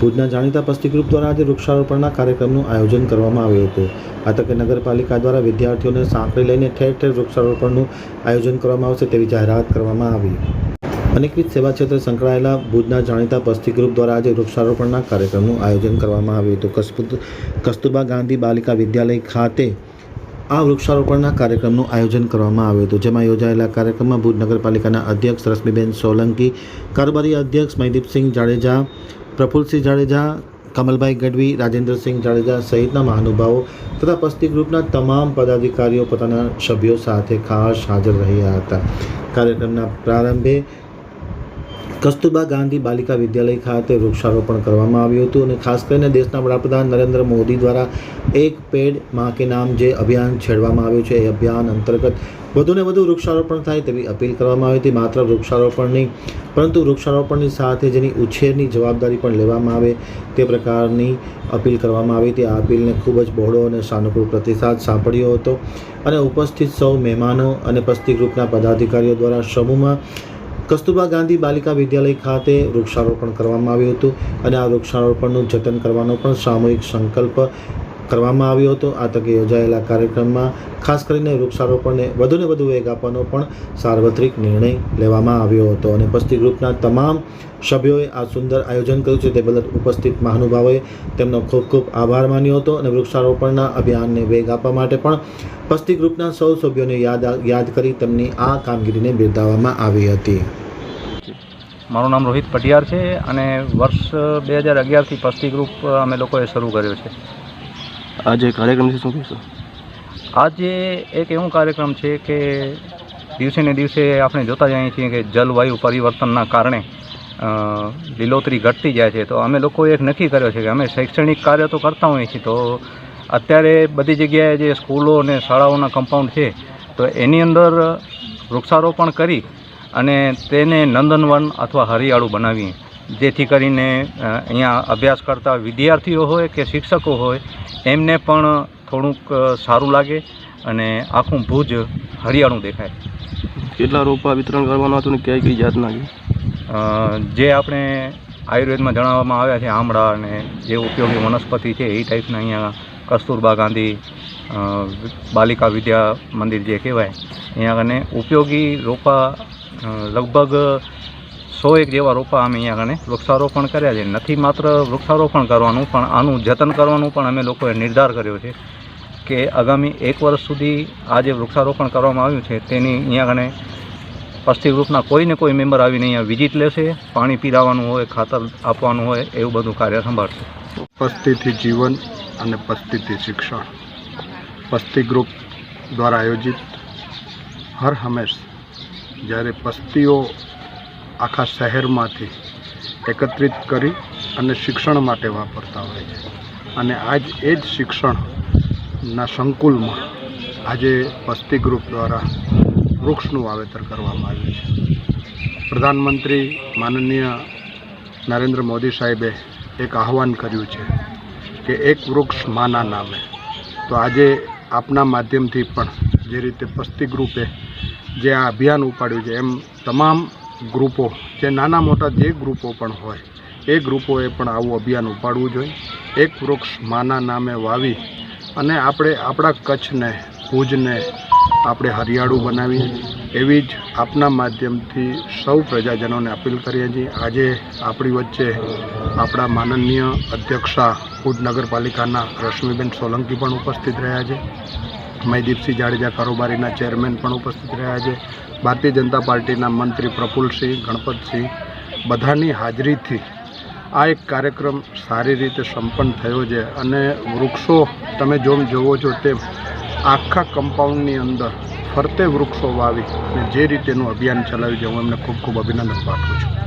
ભુજના જાણીતા પસ્તી ગ્રુપ દ્વારા આજે વૃક્ષારોપણના કાર્યક્રમનું આયોજન કરવામાં આવ્યું હતું. આ તકે નગરપાલિકા દ્વારા વિદ્યાર્થીઓને સાંકળી લઈને ઠેર ઠેર વૃક્ષારોપણનું આયોજન કરવામાં આવશે તેવી જાહેરાત કરવામાં આવી. અનેકવિધ સેવા ક્ષેત્રે સંકળાયેલા ભુજના જાણીતા પસ્તી ગ્રુપ દ્વારા આજે વૃક્ષારોપણના કાર્યક્રમનું આયોજન કરવામાં આવ્યું હતું. કસ્તુ- કસ્તુરબા ગાંધી બાલિકા વિદ્યાલય ખાતે આ વૃક્ષારોપણના કાર્યક્રમનું આયોજન કરવામાં આવ્યું હતું. જેમાં યોજાયેલા કાર્યક્રમમાં ભુજ નગરપાલિકાના અધ્યક્ષ રશ્મિબેન સોલંકી, કારોબારી અધ્યક્ષ મહિદીપસિંહ જાડેજા પ્રફુલ્લસિંહ જાડેજા, કમલભાઈ ગઢવી, રાજેન્દ્રસિંહ જાડેજા સહિતના મહાનુભાવો તથા પસ્તી ગ્રુપના તમામ પદાધિકારીઓ પોતાના સભ્યો સાથે ખાસ હાજર રહ્યા હતા. કાર્યક્રમના પ્રારંભે કસ્તુરબા ગાંધી બાલિકા વિદ્યાલય ખાતે વૃક્ષારોપણ કરવામાં આવ્યું હતું અને ખાસ કરીને દેશના વડાપ્રધાન નરેન્દ્ર મોદી દ્વારા એક પેડમાં કે નામ જે અભિયાન છેડવામાં આવ્યું છે, એ અભિયાન અંતર્ગત વધુને વધુ વૃક્ષારોપણ થાય તેવી અપીલ કરવામાં આવી હતી. માત્ર વૃક્ષારોપણની પરંતુ વૃક્ષારોપણની સાથે જેની ઉછેરની જવાબદારી પણ લેવામાં આવે તે પ્રકારની અપીલ કરવામાં આવી હતી. આ અપીલને ખૂબ જ બહોળો અને સાનુકૂળ પ્રતિસાદ સાંપડ્યો હતો અને ઉપસ્થિત સૌ મહેમાનો અને પસ્તી ગ્રુપના પદાધિકારીઓ દ્વારા સમૂહમાં કસ્તુરબા ગાંધી બાલિકા વિદ્યાલય ખાતે વૃક્ષારોપણ કરવામાં આવ્યું હતું અને આ વૃક્ષારોપણનું જતન કરવાનો પણ સામૂહિક સંકલ્પ કરવામાં આવ્યો હતો. આ તકે યોજાયેલા કાર્યક્રમમાં ખાસ કરીને વૃક્ષારોપણને વધુને વધુ વેગ આપવાનો પણ સાર્વત્રિક નિર્ણય લેવામાં આવ્યો હતો અને પસ્તી ગ્રુપના તમામ સભ્યોએ આ સુંદર આયોજન કર્યું છે. તે બદલ ઉપસ્થિત મહાનુભાવોએ તેમનો ખૂબ ખૂબ આભાર માન્યો હતો અને વૃક્ષારોપણના અભિયાનને વેગ આપવા માટે પણ પસ્તી ગ્રુપના સૌ સભ્યોને યાદ યાદ કરી તેમની આ કામગીરીને બિરદાવવામાં આવી હતી. મારું નામ રોહિત પટિયાર છે અને વર્ષ બે હજાર અગિયારથી પસ્તી ગ્રુપ અમે લોકોએ શરૂ કર્યો છે. આજે કાર્યક્રમથી શું કહેશો? આજે એક એવું કાર્યક્રમ છે કે દિવસે ને દિવસે આપણે જોતા જઈએ છીએ કે જલવાયુ પરિવર્તનના કારણે લીલોતરી ઘટતી જાય છે. તો અમે લોકોએ એક નક્કી કર્યો છે કે અમે શૈક્ષણિક કાર્ય તો કરતા હોઈએ છીએ. તો અત્યારે બધી જગ્યાએ જે સ્કૂલો અને શાળાઓના કમ્પાઉન્ડ છે, તો એની અંદર વૃક્ષારોપણ કરી અને તેને નંદનવન અથવા હરિયાળું બનાવીએ. જેથી કરીને અહીંયા અભ્યાસ કરતા વિદ્યાર્થીઓ હોય કે શિક્ષકો હોય એમને પણ થોડુંક સારું લાગે અને આખું ભુજ હરિયાળું દેખાય. કેટલા રોપા વિતરણ કરવાનું હતું ને કઈ કઈ જાતના જે આપણે આયુર્વેદમાં જણાવવામાં આવ્યા છે આમળા અને જે ઉપયોગી વનસ્પતિ છે એ ટાઈપના અહીંયા કસ્તુરબા ગાંધી બાલિકા વિદ્યા મંદિર જે કહેવાય અહીંયા કને ઉપયોગી રોપા લગભગ સો એક જેવા રોપા અમે અહીંયા આગળ વૃક્ષારોપણ કર્યા છે. નથી માત્ર વૃક્ષારોપણ કરવાનું, પણ આનું જતન કરવાનું પણ અમે લોકોએ નિર્ધાર કર્યો છે કે આગામી એક વર્ષ સુધી આ જે વૃક્ષારોપણ કરવામાં આવ્યું છે, તેની અહીંયા કને પસ્તી ગ્રુપના કોઈને કોઈ મેમ્બર આવીને અહીંયા વિઝિટ લેશે, પાણી પીરાવાનું હોય, ખાતર આપવાનું હોય, એવું બધું કાર્ય સંભાળશે. પસ્તીથી જીવન અને પસ્તીથી શિક્ષણ. પસ્તી ગ્રુપ દ્વારા આયોજિત હર હંમેશ જ્યારે પસ્તીઓ આખા શહેરમાંથી એકત્રિત કરી અને શિક્ષણ માટે વાપરતા હોય છે. અને આજ એ જ શિક્ષણના સંકુલમાં આજે વસ્તી ગ્રુપ દ્વારા વૃક્ષનું વાવેતર કરવામાં આવ્યું છે. પ્રધાનમંત્રી માનનીય નરેન્દ્ર મોદી સાહેબે એક આહવાન કર્યું છે કે એક વૃક્ષ માના નામે. તો આજે આપના માધ્યમથી પણ જે રીતે પસ્તી ગ્રુપે જે આ અભિયાન ઉપાડ્યું છે, એમ તમામ ગ્રુપો, જે નાના મોટા જે ગ્રુપો પણ હોય, એ ગ્રુપોએ પણ આવું અભિયાન ઉપાડવું જોઈએ. એક વૃક્ષ માના નામે વાવી અને આપણે આપણા કચ્છને, ભુજને આપણે હરિયાળું બનાવીએ. એવી જ આપના માધ્યમથી સૌ પ્રજાજનોને અપીલ કરીએ છીએ. આજે આપણી વચ્ચે આપણા માનનીય અધ્યક્ષા ભુજ નગરપાલિકાના રશ્મિબેન સોલંકી પણ ઉપસ્થિત રહ્યા છે. મયદીપસિંહ જાડેજા કારોબારીના ચેરમેન પણ ઉપસ્થિત રહ્યા છે. ભારતીય જનતા પાર્ટીના મંત્રી પ્રફુલસિંહ ગણપતસિંહ બધાની હાજરીથી આ એક કાર્યક્રમ સારી રીતે સંપન્ન થયો છે અને વૃક્ષો તમે જોમ જોવો છો તેમ આખા કમ્પાઉન્ડની અંદર ફરતે વૃક્ષો વાવી અને જે રીતેનું અભિયાન ચલાવ્યું છે, હું એમને ખૂબ ખૂબ અભિનંદન પાઠવું છું.